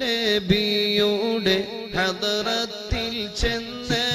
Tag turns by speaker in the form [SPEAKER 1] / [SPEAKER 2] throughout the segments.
[SPEAKER 1] നബിയുടെ ഹദറത്തിൽ
[SPEAKER 2] ചെന്ന്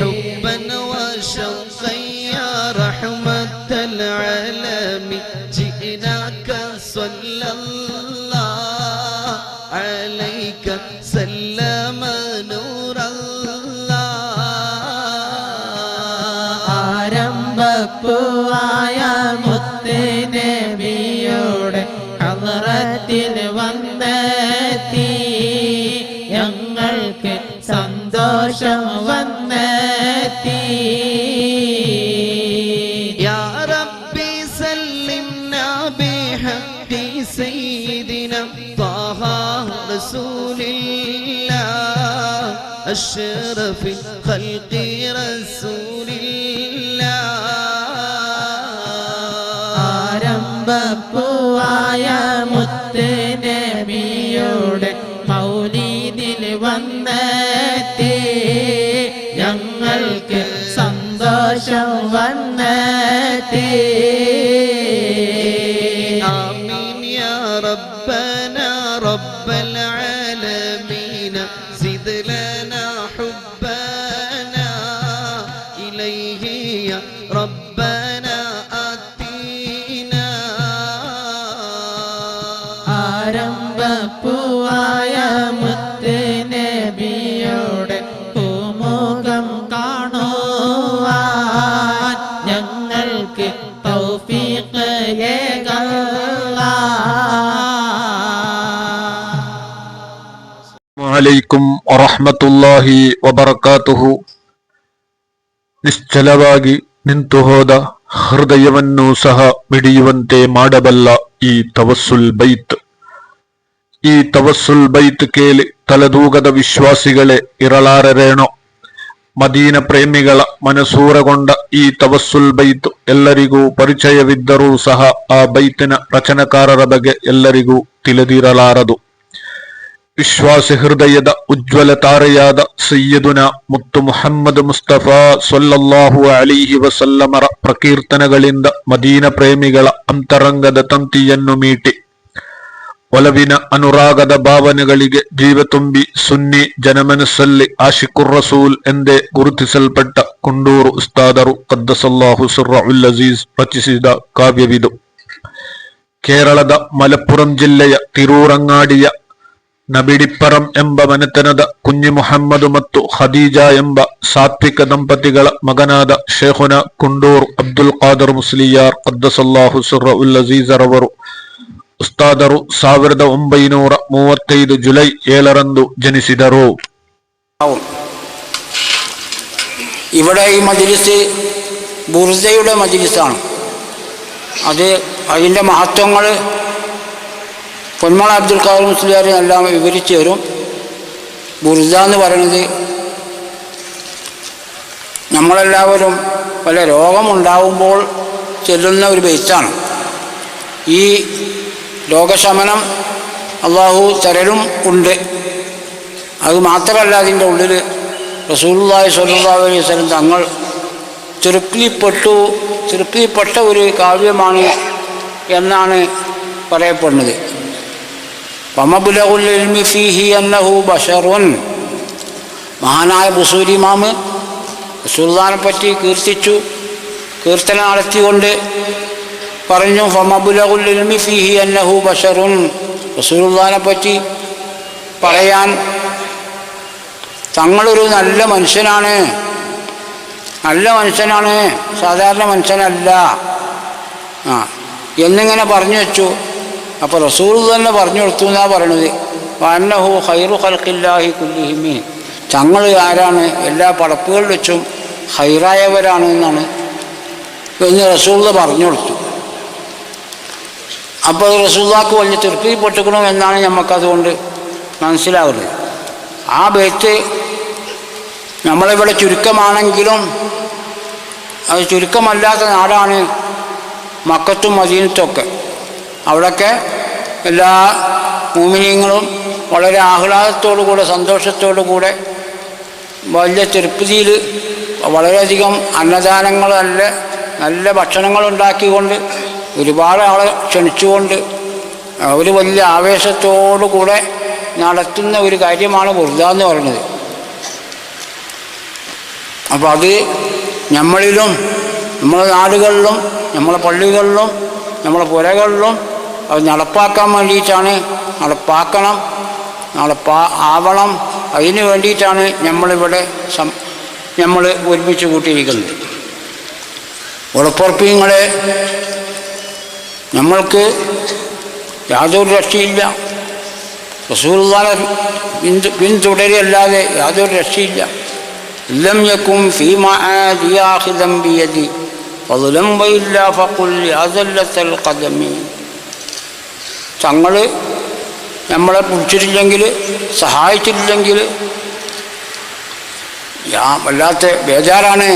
[SPEAKER 1] حبا وشوقا. أشرف الخلق رسول الله
[SPEAKER 2] ആരംഭപ്പൂവായ മുത്ത് നബിയോടെ മൗലീദിൽ വന്നെത്തി ഞങ്ങൾക്ക് സന്തോഷം വന്നെത്തി
[SPEAKER 1] آمين يا ربنا رب العالمين
[SPEAKER 3] ಅಲೈಕುಂ ವರಹಮತುಲ್ಲಾಹಿ ವಬರಕಾತುಹು. ನಿಶ್ಚಲವಾಗಿ ನಿಂತು ಹೋದ ಹೃದಯವನ್ನು ಸಹ ಮಿಡಿಯುವಂತೆ ಮಾಡಬಲ್ಲ ಈ ತವಸ್ಸುಲ್ ಬೈತ್. ಈ ತವಸ್ಸುಲ್ ಬೈತ್ ಕೇಳಿ ತಲೆದೂಗದ ವಿಶ್ವಾಸಿಗಳೇ ಇರಲಾರರೇನೋ ಮದೀನ ಪ್ರೇಮಿಗಳ ಮನಸೂರಗೊಂಡ ಈ ತವಸ್ಸುಲ್ ಬೈತ್ ಎಲ್ಲರಿಗೂ ಪರಿಚಯವಿದ್ದರೂ ಸಹ ಆ ಬೈತಿನ ರಚನಕಾರರ ಬಗ್ಗೆ ಎಲ್ಲರಿಗೂ ತಿಳಿದಿರಲಾರದು. ವಿಶ್ವಾಸ ಹೃದಯದ ಉಜ್ವಲ ತಾರೆಯಾದ ಸಯ್ಯದುನ ಮುತ್ತು ಮುಹಮ್ಮದ್ ಮುಸ್ತಫಾ ಸೊಲ್ಲಲ್ಲಾಹು ಅಲಿಹಿ ವಸಲ್ಲಮರ ಪ್ರಕೀರ್ತನಗಳಿಂದ ಮದೀನ ಪ್ರೇಮಿಗಳ ಅಂತರಂಗದ ತಂತಿಯನ್ನು ಮೀಟಿ ಒಲವಿನ ಅನುರಾಗದ ಭಾವನೆಗಳಿಗೆ ಜೀವ ತುಂಬಿ ಸುನ್ನಿ ಜನಮನಸ್ಸಲ್ಲಿ ಆಶಿಕುರ್ ರಸೂಲ್ ಎಂದೇ ಗುರುತಿಸಲ್ಪಟ್ಟ ಕುಂಡೂರು ಉಸ್ತಾದರು ಕದ್ದಸಲ್ಲಾಹು ಸುರ್ರಉಲ್ ಅಜೀಜ್ ರಚಿಸಿದ ಕಾವ್ಯವಿದು ಕೇರಳದ ಮಲಪ್ಪುರಂ ಜಿಲ್ಲೆಯ ತಿರೂರಂಗಾಡಿಯ നബിഡിപ്പറം എംബ മനത്തനത കുഞ്ഞു മുഹമ്മദ് മത്തു ഖദീജ എംബ സാത്വിക ദമ്പതികള മകനാദ ഷെഹുന കുണ്ടൂർ അബ്ദുൽ ഖാദർ മുസ്ലിയാർ അബ്ദസല്ലാഹു സുറീസറവറു ഉസ്താദറു സാവിരത ഒമ്പൈനൂറ മൂവത്തൈദ് ജുലൈ ഏഴരന്തു
[SPEAKER 4] ജനിച്ചിതറു. ഇവിടെ ഈ മജിലിസ് ബുർജയുടെ മജിലിസാണ്. അത് അതിന്റെ മഹത്വങ്ങൾ പൊന്മള അബ്ദുൽ ഖാദർ മുസ്ലിയാർ എല്ലാം വിവരിച്ചു തരും. ബുർദ എന്ന് പറയുന്നത് നമ്മളെല്ലാവരും പല രോഗമുണ്ടാവുമ്പോൾ ചെല്ലുന്ന ഒരു ബേസാണ് ഈ രോഗശമനം അള്ളാഹു തരലും ഉണ്ട്. അത് മാത്രമല്ല അതിന്റെ ഉള്ളിൽ റസൂലുള്ളാഹി സ്വല്ലല്ലാഹു അലൈഹി വസല്ലം തങ്ങൾ തൃപ്തിപ്പെട്ടു തൃപ്തിപ്പെട്ട ഒരു കാവ്യമാണ് എന്നാണ് പറയപ്പെടുന്നത്. പമബുലഹുൽ ഇൽമി ഫീഹി അന്നഹു ബഷറുൻ. മഹാനായ ബുസൂരി മാമ് റസൂലുള്ളാഹിനെ പറ്റി കീർത്തിച്ചു കീർത്തന നടത്തിക്കൊണ്ട് പറഞ്ഞു ഫമബുലഹുൽ ഇൽമി ഫീഹി അന്നഹു ബഷറുൻ. റസൂലുള്ളാഹിനെ പറ്റി പറയാൻ തങ്ങളൊരു നല്ല മനുഷ്യനാണ്. നല്ല മനുഷ്യനാണ് സാധാരണ മനുഷ്യനല്ല. ആ എന്നിങ്ങനെ പറഞ്ഞു വെച്ചു. അപ്പോൾ റസൂൽ തന്നെ പറഞ്ഞു കൊടുത്തു എന്നാ പറയണത്. വന്നഹു ഹൈറു ഹൽക്കില്ലാഹി കുല്ലിഹിമീൻ. തങ്ങൾ ആരാണ്? എല്ലാ പടപ്പുകളിൽ വെച്ചും ഹൈറായവരാണ് എന്നാണ്. എന്ന് റസൂൾ പറഞ്ഞു കൊടുത്തു. അപ്പോൾ റസൂല്ലാക്ക് വലിയ പൊട്ടിക്കണം എന്നാണ് നമുക്കതുകൊണ്ട് മനസ്സിലാകുന്നത് ആ ബേത്ത് നമ്മളിവിടെ ചുരുക്കമാണെങ്കിലും അത് ചുരുക്കമല്ലാത്ത നാടാണ് മക്കത്തും മദീനത്തൊക്കെ അവിടെയൊക്കെ എല്ലാ മൂമിനിയങ്ങളും വളരെ ആഹ്ലാദത്തോടു കൂടെ സന്തോഷത്തോടു കൂടെ വലിയ തിരുപ്പതിയിൽ വളരെയധികം അന്നദാനങ്ങൾ നല്ല നല്ല ഭക്ഷണങ്ങൾ ഉണ്ടാക്കിക്കൊണ്ട് ഒരുപാട് ആളെ ക്ഷണിച്ചുകൊണ്ട് ഒരു വലിയ ആവേശത്തോടു കൂടെ നടത്തുന്ന ഒരു കാര്യമാണ് ബുർദ എന്ന് പറയുന്നത്. അപ്പോൾ അത് നമ്മളിലും നമ്മുടെ നാടുകളിലും നമ്മളെ പള്ളികളിലും നമ്മളെ പുരകളിലും അത് നടപ്പാക്കാൻ വേണ്ടിയിട്ടാണ്. നടപ്പാക്കണം. നടപ്പാ ആവണം. അതിന് വേണ്ടിയിട്ടാണ് നമ്മളിവിടെ സം നമ്മൾ ഒരുമിച്ച് കൂട്ടിയിരിക്കുന്നത്. ഉറപ്പുറപ്പിങ്ങളെ നമ്മൾക്ക് യാതൊരു രക്ഷയില്ല. റസൂൽദാനെ പിന്തു പിന്തുടരല്ലാതെ യാതൊരു രക്ഷയില്ല. ലം യക്കും ഫീമാദിയാഹിദം ബിയദി ഫضലം വയില്ല ഫഖുൽ യാസല്ലത്തൽ ഖദമി. തങ്ങൾ നമ്മളെ പിടിച്ചിട്ടില്ലെങ്കിൽ സഹായിച്ചിട്ടില്ലെങ്കിൽ ഞാൻ വല്ലാത്ത ബേജാറാണ്.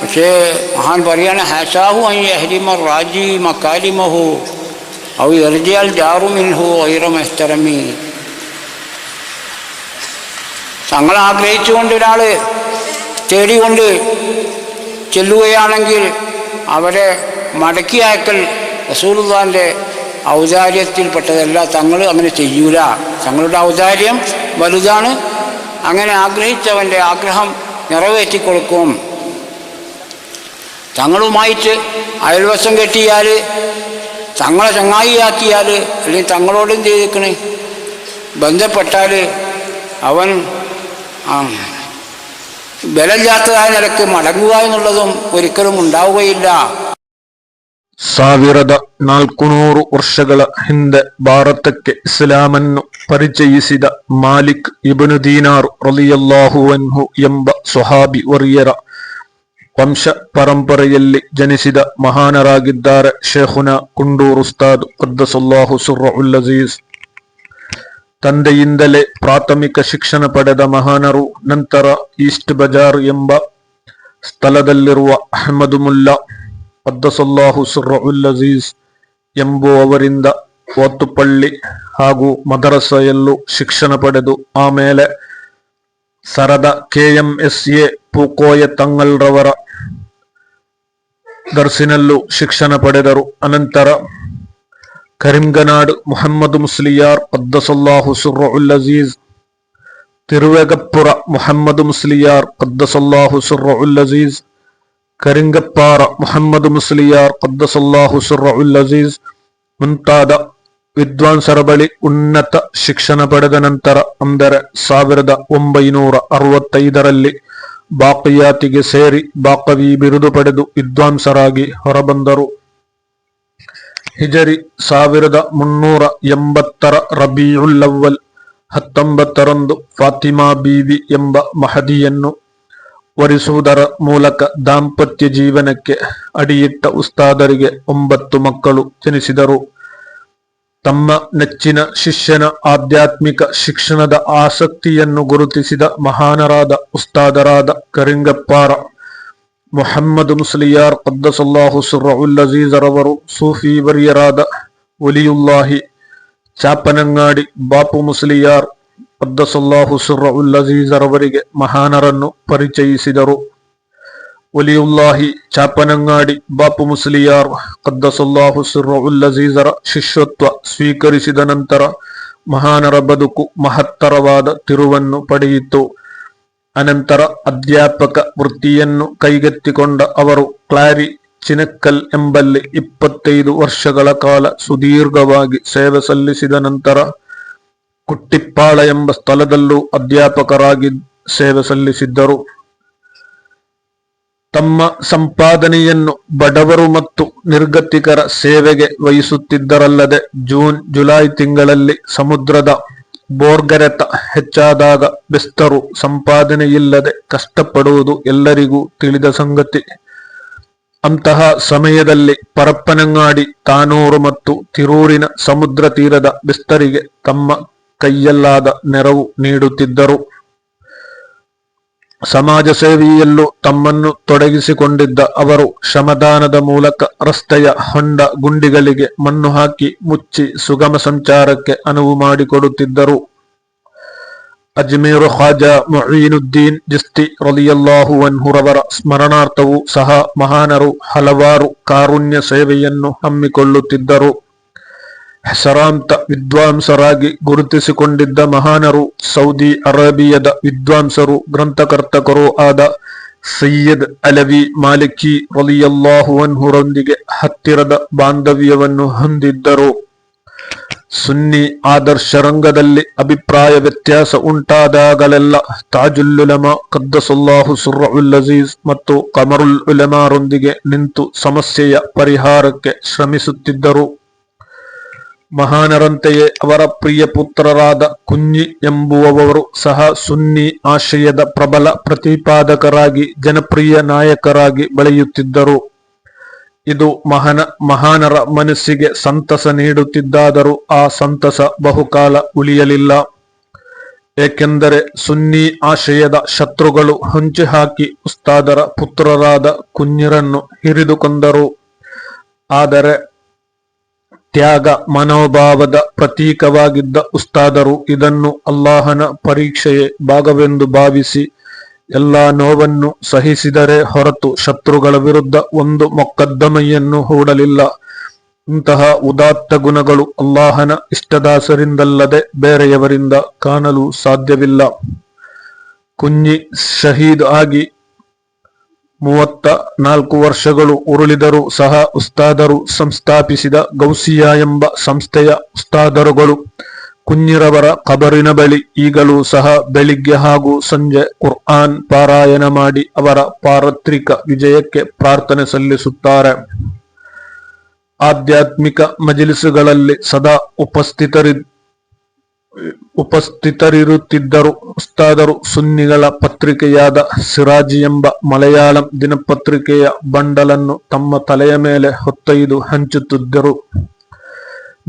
[SPEAKER 4] പക്ഷേ മഹാൻ പറയാണ് ഹാഷാഹു ഐ യഹ്രിമ റാജി മക്കാലിമഹു ഔ എർജിയാൽ ജാറു മിൻഹു ഐറം മെഹ്തറമി തങ്ങൾ ആഗ്രഹിച്ചുകൊണ്ട് ഒരാൾ തേടിക്കൊണ്ട് ചെല്ലുകയാണെങ്കിൽ അവരെ മടക്കി അയക്കൽ റസൂലുള്ളാന്റെ ഔദാര്യത്തിൽപ്പെട്ടതല്ല തങ്ങൾ അങ്ങനെ ചെയ്യൂല. തങ്ങളുടെ ഔദാര്യം വലുതാണ്. അങ്ങനെ ആഗ്രഹിച്ചവന്റെ ആഗ്രഹം നിറവേറ്റിക്കൊടുക്കും. തങ്ങളുമായിട്ട് അയൽവശം കെട്ടിയാൽ തങ്ങളെ ചങ്ങായിയാക്കിയാൽ അല്ലെങ്കിൽ തങ്ങളോടും ചെയ്തിരിക്കണേ? ബന്ധപ്പെട്ടാൽ അവൻ ബലമില്ലാത്തതായ നിലയ്ക്ക് മടങ്ങുക എന്നുള്ളതും ഒരിക്കലും ഉണ്ടാവുകയില്ല.
[SPEAKER 3] ಸಾವಿರದ ನಾಲ್ಕುನೂರು ವರ್ಷಗಳ ಹಿಂದೆ ಭಾರತಕ್ಕೆ ಇಸ್ಲಾಮನ್ನು ಪರಿಚಯಿಸಿದ ಮಾಲಿಕ್ ಇಬನು ದೀನಾರ್ ರಲಿಯಲ್ಲಾಹುವನ್ಹು ಎಂಬ ಸೊಹಾಬಿ ವರಿಯರ ವಂಶ ಪರಂಪರೆಯಲ್ಲಿ ಜನಿಸಿದ ಮಹಾನರಾಗಿದ್ದಾರೆ ಶೇಖುನ ಕುಂಡೂರು ಉಸ್ತಾದ್ ಖದ್ದಸಲ್ಲಾಹು ಸುರ್ರ ಉಲ್ಲಜೀಸ್ ತಂದೆಯಿಂದಲೇ ಪ್ರಾಥಮಿಕ ಶಿಕ್ಷಣ ಪಡೆದ ಮಹಾನರು ನಂತರ ಈಸ್ಟ್ ಬಜಾರ್ ಎಂಬ ಸ್ಥಳದಲ್ಲಿರುವ ಅಹಮದು ಮುಲ್ಲಾ ಅದ್ದಸಲ್ಲಾಹು ಸುರ್ರಹುಲ್ ಎಂಬುವವರಿಂದ ಒತ್ತುಪಳ್ಳಿ ಹಾಗೂ ಮದರಸೆಯಲ್ಲೂ ಶಿಕ್ಷಣ ಪಡೆದು ಆಮೇಲೆ ಸರದ ಕೆಎಂಎಸ್ಎ ಪೂಕೋಯ ತಂಗಲ್ರವರ ದರ್ಸಿನಲ್ಲೂ ಶಿಕ್ಷಣ ಪಡೆದರು. ಅನಂತರ ಕರಿಂಗನಾಡ್ ಮೊಹಮ್ಮದ್ ಮುಸ್ಲಿಯಾರ್ ಅದ್ದಸಲ್ಲಾಹು ಸುರ್ರಹುಲ್ ಅಜೀಜ್ ತಿರುವೆಗಪ್ಪುರ ಮೊಹಮ್ಮದ್ ಮುಸ್ಲಿಯಾರ್ ಅದ್ದಸಲ್ಲಾಹು ಸುರ್ರಹುಲ್ ಅಜೀಜ್ ಕರಿಂಗಪ್ಪಾರ ಮುಹಮ್ಮದ್ ಮುಸ್ಲಿಯಾರ್ ಕದ್ದಸಲ್ಲಾಹು ಸುರ್ರಹುಲ್ ಅಜೀಜ್ ಮುಂತಾದ ವಿದ್ವಾಂಸರ ಬಳಿ ಉನ್ನತ ಶಿಕ್ಷಣ ಪಡೆದ ನಂತರ ಅಂದರೆ ಸಾವಿರದ ಒಂಬೈನೂರ ಅರವತ್ತೈದರಲ್ಲಿ ಬಾಕಿಯಾತಿಗೆ ಸೇರಿ ಬಾಕವಿ ಬಿರುದು ಪಡೆದು ವಿದ್ವಾಂಸರಾಗಿ ಹೊರಬಂದರು. ಹಿಜರಿ ಸಾವಿರದ ಮುನ್ನೂರ ಎಂಬತ್ತರ ರಬಿಯುಲ್ಲವ್ವಲ್ ಹತ್ತೊಂಬತ್ತರಂದು ಫಾತಿಮಾ ಬೀವಿ ಎಂಬ ಮಹದಿಯನ್ನು ವರಿಸುವುದರ ಮೂಲಕ ದಾಂಪತ್ಯ ಜೀವನಕ್ಕೆ ಅಡಿಯಿಟ್ಟ ಉಸ್ತಾದರಿಗೆ ಒಂಬತ್ತು ಮಕ್ಕಳು ಜನಿಸಿದರು. ತಮ್ಮ ನೆಚ್ಚಿನ ಶಿಷ್ಯನ ಆಧ್ಯಾತ್ಮಿಕ ಶಿಕ್ಷಣದ ಆಸಕ್ತಿಯನ್ನು ಗುರುತಿಸಿದ ಮಹಾನರಾದ ಉಸ್ತಾದರಾದ ಕರಿಂಗಪ್ಪಾರ, ಮೊಹಮ್ಮದ್ ಮುಸ್ಲಿಯಾರ್ ಕದ್ದಸಲ್ಲಾಹು ಸುರ್ರವುಲ್ ಅಜೀಜರವರು ಸೂಫಿ ವರಿಯರಾದ ಒಲಿಯುಲ್ಲಾಹಿ ಚಾಪನಂಗಾಡಿ ಬಾಪು ಮುಸ್ಲಿಯಾರ್ ಕದ್ದಸಲ್ಲಾಹು ಸುರ್ರ ಉಲ್ಲಜೀಜರವರಿಗೆ ಮಹಾನರನ್ನು ಪರಿಚಯಿಸಿದರು ಒಲಿಯುಲ್ಲಾಹಿ ಚಾಪನಂಗಾಡಿ ಬಾಪು ಮುಸ್ಲಿಯಾರ್ ಕದ್ದಸಲ್ಲಾಹು ಸುರ್ರ ಉಲ್ಲಜೀಜರ ಶಿಷ್ಯತ್ವ ಸ್ವೀಕರಿಸಿದ ನಂತರ ಮಹಾನರ ಬದುಕು ಮಹತ್ತರವಾದ ತಿರುವನ್ನು ಪಡೆಯಿತು ಅನಂತರ ಅಧ್ಯಾಪಕ ವೃತ್ತಿಯನ್ನು ಕೈಗೆತ್ತಿಕೊಂಡ ಅವರು ಕ್ಲಾರಿ ಚಿನಕ್ಕಲ್ ಎಂಬಲ್ಲಿ ಇಪ್ಪತ್ತೈದು ವರ್ಷಗಳ ಕಾಲ ಸುದೀರ್ಘವಾಗಿ ಸೇವೆ ಸಲ್ಲಿಸಿದ ನಂತರ ಕುಟ್ಟಿಪ್ಪಾಳ ಎಂಬ ಸ್ಥಳದಲ್ಲೂ ಅಧ್ಯಾಪಕರಾಗಿ ಸೇವೆ ಸಲ್ಲಿಸಿದ್ದರು. ತಮ್ಮ ಸಂಪಾದನೆಯನ್ನು ಬಡವರು ಮತ್ತು ನಿರ್ಗತಿಕರ ಸೇವೆಗೆ ವಹಿಸುತ್ತಿದ್ದರಲ್ಲದೆ ಜೂನ್, ಜುಲೈ ತಿಂಗಳಲ್ಲಿ ಸಮುದ್ರದ ಬೋರ್ಗರೆತ ಹೆಚ್ಚಾದಾಗ ಬೆಸ್ತರು ಸಂಪಾದನೆಯಿಲ್ಲದೆ ಕಷ್ಟಪಡುವುದು ಎಲ್ಲರಿಗೂ ತಿಳಿದ ಸಂಗತಿ. ಅಂತಹ ಸಮಯದಲ್ಲಿ ಪರಪ್ಪನಂಗಾಡಿ ತಾನೂರು ಮತ್ತು ತಿರೂರಿನ ಸಮುದ್ರ ತೀರದ ಬೆಸ್ತರಿಗೆ ತಮ್ಮ ಕೈಯಲ್ಲಾದ ನೆರವು ನೀಡುತ್ತಿದ್ದರು. ಸಮಾಜ ಸೇವೆಯಲ್ಲೂ ತಮ್ಮನ್ನು ತೊಡಗಿಸಿಕೊಂಡಿದ್ದ ಅವರು ಶ್ರಮದಾನದ ಮೂಲಕ ರಸ್ತೆಯ ಹೊಂಡ ಗುಂಡಿಗಳಿಗೆ ಮಣ್ಣು ಹಾಕಿ ಮುಚ್ಚಿ ಸುಗಮ ಸಂಚಾರಕ್ಕೆ ಅನುವು ಮಾಡಿಕೊಡುತ್ತಿದ್ದರು. ಅಜ್ಮೀರು ಖಾಜಾ ಮೊಹೀನುದ್ದೀನ್ ಜಿಸ್ತಿ ರಲಿಯಲ್ಲಾಹು ಅನ್ಹುರವರ ಸ್ಮರಣಾರ್ಥವೂ ಸಹ ಮಹಾನರು ಹಲವಾರು ಕಾರುಣ್ಯ ಸೇವೆಯನ್ನು ಹಮ್ಮಿಕೊಳ್ಳುತ್ತಿದ್ದರು. ಹೆಸರಾಂತ ವಿದ್ವಾಂಸರಾಗಿ ಗುರುತಿಸಿಕೊಂಡಿದ್ದ ಮಹಾನರು, ಸೌದಿ ಅರೇಬಿಯದ ವಿದ್ವಾಂಸರು, ಗ್ರಂಥಕರ್ತಕರೂ ಆದ ಸೈಯದ್ ಅಲವಿ ಮಾಲಿಕಿ ರಲಿಯಲ್ಲಾಹುವನ್ಹುರೊಂದಿಗೆ ಹತ್ತಿರದ ಬಾಂಧವ್ಯವನ್ನು ಹೊಂದಿದ್ದರು. ಸುನ್ನಿ ಆದರ್ಶ ರಂಗದಲ್ಲಿ ಅಭಿಪ್ರಾಯ ವ್ಯತ್ಯಾಸ ಉಂಟಾದಾಗಲೆಲ್ಲ ತಾಜುಲ್ಲುಲಮ ಕದ್ದಸುಲ್ಲಾಹು ಸುರ್ರವುಲ್ ಅಜೀಜ್ ಮತ್ತು ಕಮರುಲ್ ಉಲಮಾರೊಂದಿಗೆ ನಿಂತು ಸಮಸ್ಯೆಯ ಪರಿಹಾರಕ್ಕೆ ಶ್ರಮಿಸುತ್ತಿದ್ದರು. ಮಹಾನರಂತೆಯೇ ಅವರ ಪ್ರಿಯ ಪುತ್ರರಾದ ಕುಂಜಿ ಎಂಬುವವರು ಸಹ ಸುನ್ನಿ ಆಶಯದ ಪ್ರಬಲ ಪ್ರತಿಪಾದಕರಾಗಿ, ಜನಪ್ರಿಯ ನಾಯಕರಾಗಿ ಬೆಳೆಯುತ್ತಿದ್ದರು. ಇದು ಮಹನ, ಮಹಾನರ ಮನಸ್ಸಿಗೆ ಸಂತಸ ನೀಡುತ್ತಿದ್ದಾದರೂ ಆ ಸಂತಸ ಬಹುಕಾಲ ಉಳಿಯಲಿಲ್ಲ. ಏಕೆಂದರೆ ಸುನ್ನಿ ಆಶಯದ ಶತ್ರುಗಳು ಹಂಚಿ ಹಾಕಿ ಉಸ್ತಾದರ ಪುತ್ರರಾದ ಕುಂಜಿರನ್ನು ಹಿರಿದುಕೊಂಡರು ಆದರೆ ತ್ಯಾಗ ಮನೋಭಾವದ ಪ್ರತೀಕವಾಗಿದ್ದ ಉಸ್ತಾದರು, ಇದನ್ನು ಅಲ್ಲಾಹನ ಪರೀಕ್ಷೆಯೇ ಭಾಗವೆಂದು ಭಾವಿಸಿ ಎಲ್ಲಾ ನೋವನ್ನು ಸಹಿಸಿದರೆ ಹೊರತು ಶತ್ರುಗಳ ವಿರುದ್ಧ ಒಂದು ಮೊಕದ್ದಮೆಯನ್ನು ಹೂಡಲಿಲ್ಲ. ಇಂತಹ ಉದಾತ್ತ ಗುಣಗಳು ಅಲ್ಲಾಹನ ಇಷ್ಟದಾಸರಿಂದಲ್ಲದೆ ಬೇರೆಯವರಿಂದ ಕಾಣಲು ಸಾಧ್ಯವಿಲ್ಲ. ಕುಂಜಿ ಶಹೀದ್ ಆಗಿ ಮೂವತ್ತ ನಾಲ್ಕು ವರ್ಷಗಳು ಉರುಳಿದರೂ ಸಹ ಉಸ್ತಾದರು ಸಂಸ್ಥಾಪಿಸಿದ ಗೌಸಿಯಾ ಎಂಬ ಸಂಸ್ಥೆಯ ಉಸ್ತಾದರುಗಳು. ಕುഞ്ഞിರವರ ಕಬರಿನ ಬಳಿ ಈಗಲೂ ಸಹ ಬೆಳಿಗ್ಗೆ ಹಾಗೂ ಸಂಜೆ ಕುರ್ಆನ್ ಪಾರಾಯಣ ಮಾಡಿ ಅವರ ಪಾರತ್ರಿಕ ವಿಜಯಕ್ಕೆ ಪ್ರಾರ್ಥನೆ ಸಲ್ಲಿಸುತ್ತಾರೆ. ಆಧ್ಯಾತ್ಮಿಕ ಮಜಲಿಸುಗಳಲ್ಲಿ ಸದಾ ಉಪಸ್ಥಿತರಿ ಉಪಸ್ಥಿತರಿರುತ್ತಿದ್ದರು, ಉಸ್ತಾದರು ಸುನ್ನಿಗಳ ಪತ್ರಿಕೆಯಾದ ಸಿರಾಜಿ ಎಂಬ ಮಲಯಾಳಂ ದಿನಪತ್ರಿಕೆಯ ಬಂಡಲನ್ನು ತಮ್ಮ ತಲೆಯ ಮೇಲೆ ಹೊತ್ತೊಯ್ದು ಹಂಚುತ್ತಿದ್ದರು.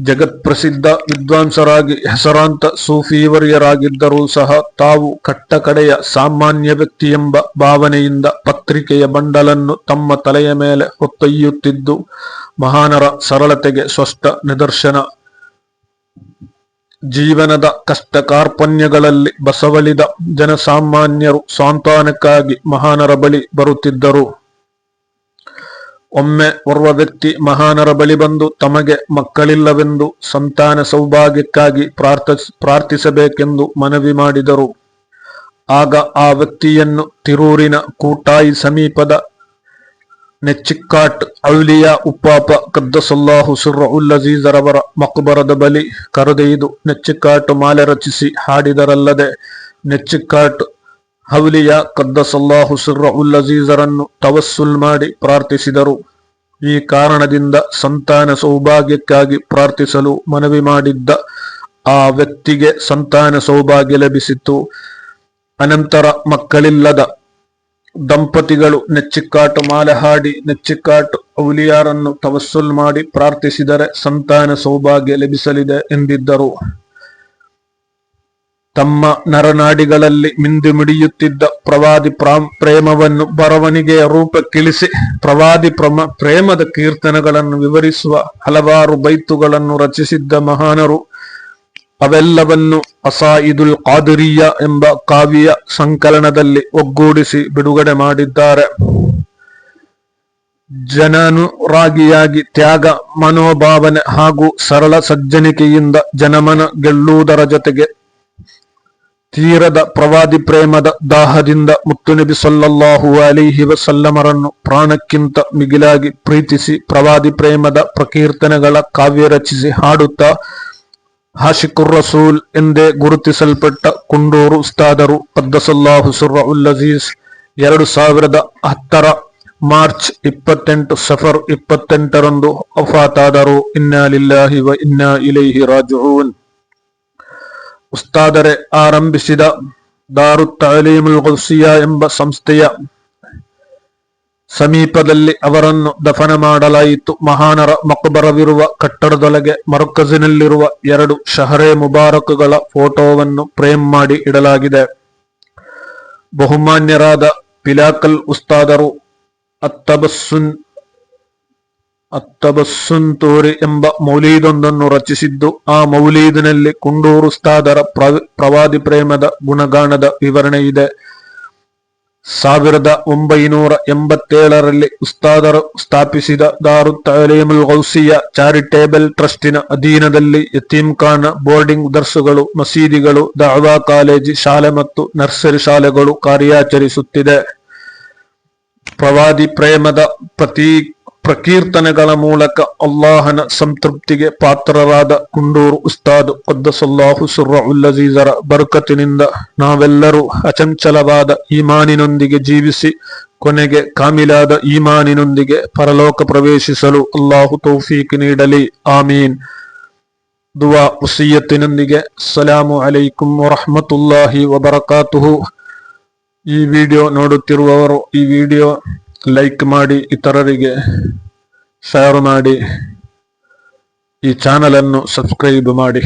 [SPEAKER 3] ಜಗತ್ಪ್ರಸಿದ್ಧ ವಿದ್ವಾಂಸರಾಗಿ ಹೆಸರಾಂತ ಸೂಫಿವರ್ಯರಾಗಿದ್ದರೂ ಸಹ ತಾವು ಕಟ್ಟಕಡೆಯ ಸಾಮಾನ್ಯ ವ್ಯಕ್ತಿ ಎಂಬ ಭಾವನೆಯಿಂದ ಪತ್ರಿಕೆಯ ಬಂಡಲನ್ನು ತಮ್ಮ ತಲೆಯ ಮೇಲೆ ಹೊತ್ತೊಯ್ಯುತ್ತಿದ್ದು, ಮಹಾನರ ಸರಳತೆಗೆ ಸ್ಪಷ್ಟ ನಿದರ್ಶನ. ಜೀವನದ ಕಷ್ಟ ಕಾರ್ಪಣ್ಯಗಳಲ್ಲಿ ಬಸವಳಿದ ಜನಸಾಮಾನ್ಯರು ಸಾಂತ್ವನಕ್ಕಾಗಿ ಮಹಾನರ ಬಳಿ ಬರುತ್ತಿದ್ದರು. ಒಮ್ಮೆ ಓರ್ವ ವ್ಯಕ್ತಿ ಮಹಾನರ ಬಳಿ ಬಂದು ತಮಗೆ ಮಕ್ಕಳಿಲ್ಲವೆಂದು ಸಂತಾನ ಸೌಭಾಗ್ಯಕ್ಕಾಗಿ ಪ್ರಾರ್ಥ, ಪ್ರಾರ್ಥಿಸಬೇಕೆಂದು ಮನವಿ ಮಾಡಿದರು. ಆಗ ಆ ವ್ಯಕ್ತಿಯನ್ನು ತಿರೂರಿನ ಕೂಟಾಯಿ ಸಮೀಪದ ನೆಚ್ಚಿಕ್ಕಾಟ್ ಔಲಿಯ ಉಪ್ಪಾಪ ಕದ್ದಸಲ್ಲಾಹು ಸುರ್ರ ಉಲ್ಲಜೀಜರವರ ಮಕ್ಬರದ ಬಲಿ ಕರೆದೊಯ್ದು ನೆಚ್ಚಿಕ್ಕಾಟ್ ಮಾಲೆ ರಚಿಸಿ ಹಾಡಿದರಲ್ಲದೆ ನೆಚ್ಚಿಕ್ಕಾಟ್ ಹೌಲಿಯ ಕದ್ದಸಲ್ಲಾಹು ಸುರ್ರ ಉಲ್ಲಜೀಜರನ್ನು ತವಸ್ಸುಲ್ ಮಾಡಿ ಪ್ರಾರ್ಥಿಸಿದರು. ಈ ಕಾರಣದಿಂದ ಸಂತಾನ ಸೌಭಾಗ್ಯಕ್ಕಾಗಿ ಪ್ರಾರ್ಥಿಸಲು ಮನವಿ ಮಾಡಿದ್ದ ಆ ವ್ಯಕ್ತಿಗೆ ಸಂತಾನ ಸೌಭಾಗ್ಯ ಲಭಿಸಿತು ಅನಂತರ ಮಕ್ಕಳಿಲ್ಲದ ದಂಪತಿಗಳು ನೆಚ್ಚಿಕ್ಕಾಟು ಮಾಲೆ ಹಾಡಿ ನೆಚ್ಚಿಕ್ಕಾಟು ಔಲಿಯಾರನ್ನು ತವಸ್ಸುಲ್ ಮಾಡಿ ಪ್ರಾರ್ಥಿಸಿದರೆ ಸಂತಾನ ಸೌಭಾಗ್ಯ ಲಭಿಸಲಿದೆ ಎಂದಿದ್ದರು. ತಮ್ಮ ನರನಾಡಿಗಳಲ್ಲಿ ಮಿಂದು ಮಿಡಿಯುತ್ತಿದ್ದ ಪ್ರವಾದಿ ಪ್ರಾಮ್ ಪ್ರೇಮವನ್ನು ಬರವಣಿಗೆಯ ರೂಪಕ್ಕಿಳಿಸಿ ಪ್ರವಾದಿ ಪ್ರಮ ಪ್ರೇಮದ ಕೀರ್ತನೆಗಳನ್ನು ವಿವರಿಸುವ ಹಲವಾರು ಬೈತುಗಳನ್ನು ರಚಿಸಿದ್ದ ಮಹಾನರು ಅವೆಲ್ಲವನ್ನು ಅಸಾಯಿದುಲ್ ಕಾದರಿಯ ಎಂಬ ಕಾವ್ಯ ಸಂಕಲನದಲ್ಲಿ ಒಗ್ಗೂಡಿಸಿ ಬಿಡುಗಡೆ ಮಾಡಿದ್ದಾರೆ. ಜನನುರಾಗಿಯಾಗಿ ತ್ಯಾಗ, ಮನೋಭಾವನೆ ಹಾಗೂ ಸರಳ ಸಜ್ಜನಿಕೆಯಿಂದ ಜನಮನ ಗೆಲ್ಲುವುದರ ಜೊತೆಗೆ ತೀರದ ಪ್ರವಾದಿ ಪ್ರೇಮದ ದಾಹದಿಂದ ಮುತ್ತುನಬಿ ಸಲ್ಲಲ್ಲಾಹು ಅಲಿಹಿ ವಸಲ್ಲಮರನ್ನು ಪ್ರಾಣಕ್ಕಿಂತ ಮಿಗಿಲಾಗಿ ಪ್ರೀತಿಸಿ ಪ್ರವಾದಿ ಪ್ರೇಮದ ಪ್ರಕೀರ್ತನೆಗಳ ಕಾವ್ಯ ರಚಿಸಿ ಹಾಡುತ್ತಾ ಹಾಶಿಕುರ್ ರಸೂಲ್ ಎಂದೇ ಗುರುತಿಸಲ್ಪಟ್ಟ ಕುಂಡೂರು ಉಸ್ತಾದರು ಪದ್ದಸಲ್ಲಾಹು ಸುರ್ರ ಉಲ್ಲಜೀಸ್ ಎರಡು ಸಾವಿರದ ಹತ್ತರ ಮಾರ್ಚ್ ಇಪ್ಪತ್ತೆಂಟು ಸಫರ್ ಇಪ್ಪತ್ತೆಂಟರಂದು ಅಫಾತಾದರು ಇನ್ನ ಲಿಲ್ಲಾಹಿ ವ ಇನ್ನ ಇಲೈಹಿ ರಾಜುನ್ ಉಸ್ತಾದರೆ ಆರಂಭಿಸಿದ ದಾರು ತಾಲೀಮುಲ್ ಗೌಸಿಯಾ ಎಂಬ ಸಂಸ್ಥೆಯ ಸಮೀಪದಲ್ಲಿ ಅವರನ್ನು ದಫನ ಮಾಡಲಾಯಿತು. ಮಹಾನರ ಮಕಬರವಿರುವ ಕಟ್ಟಡದೊಳಗೆ ಮರಕಜಿನಲ್ಲಿರುವ ಎರಡು ಶಹರೆ ಮುಬಾರಕುಗಳ ಫೋಟೋವನ್ನು ಫ್ರೇಮ್ ಮಾಡಿ ಇಡಲಾಗಿದೆ. ಬಹುಮಾನ್ಯರಾದ ಪಿಲಾಕಲ್ ಉಸ್ತಾದರು, ಅತ್ತಬಸ್ಸುನ್, ಅತ್ತಬಸ್ಸುಂತೂರಿ ಎಂಬ ಮೌಲೀದೊಂದನ್ನು ರಚಿಸಿದ್ದು, ಆ ಮೌಲೀದಿನಲ್ಲಿ ಕುಂಡೂರು ಉಸ್ತಾದರ ಪ್ರವ- ಪ್ರವಾದಿ ಪ್ರೇಮದ ಗುಣಗಾನದ ವಿವರಣೆ ಇದೆ. ಸಾವಿರದ ಒಂಬೈನೂರ ಎಂಬತ್ತೇಳರಲ್ಲಿ ಉಸ್ತಾದರು ಸ್ಥಾಪಿಸಿದ ದಾರು ತಾಲೀಮುಲ್ ಗೌಸಿಯ ಚಾರಿಟೇಬಲ್ ಟ್ರಸ್ಟಿನ ಅಧೀನದಲ್ಲಿ ಯತೀಮ್ಖಾನ ಬೋರ್ಡಿಂಗ್ ದರ್ಸುಗಳು, ಮಸೀದಿಗಳು, ದಾವಾ ಕಾಲೇಜು, ಶಾಲೆ ಮತ್ತು ನರ್ಸರಿ ಶಾಲೆಗಳು ಕಾರ್ಯಾಚರಿಸುತ್ತಿದೆ. ಪ್ರವಾದಿ ಪ್ರೇಮದ ಪ್ರತಿ ಪ್ರಕೀರ್ತನೆಗಳ ಮೂಲಕ ಅಲ್ಲಾಹನ ಸಂತೃಪ್ತಿಗೆ ಪಾತ್ರರಾದ ಕುಂಡೂರು ಉಸ್ತಾದ್ ಕೊದ್ದಸಲ್ಲಾಹು ಸುರ್ರ ಉಲ್ಲಜೀಜರ ಬರಕತಿನಿಂದ ನಾವೆಲ್ಲರೂ ಅಚಂಚಲವಾದ ಈಮಾನಿನೊಂದಿಗೆ ಜೀವಿಸಿ ಕೊನೆಗೆ ಕಾಮಿಲಾದ ಈಮಾನಿನೊಂದಿಗೆ ಪರಲೋಕ ಪ್ರವೇಶಿಸಲು ಅಲ್ಲಾಹು ತೌಫೀಕ್ ನೀಡಲಿ. ಆಮೀನ್. ದುವಾ ಉಸಿಯತ್ತಿನೊಂದಿಗೆ ಸಲಾಮು ಅಲೈಕುಂ ವರಹಮತುಲ್ಲಾಹಿ ವಬರಕಾತುಹು. ಈ ವಿಡಿಯೋ ನೋಡುತ್ತಿರುವವರು ಈ ವಿಡಿಯೋ ಲೈಕ್ ಮಾಡಿ ಇತರರಿಗೆ ಶೇರ್ ಮಾಡಿ ಈ ಚಾನಲನ್ನು ಸಬ್ಸ್ಕ್ರೈಬ್ ಮಾಡಿ.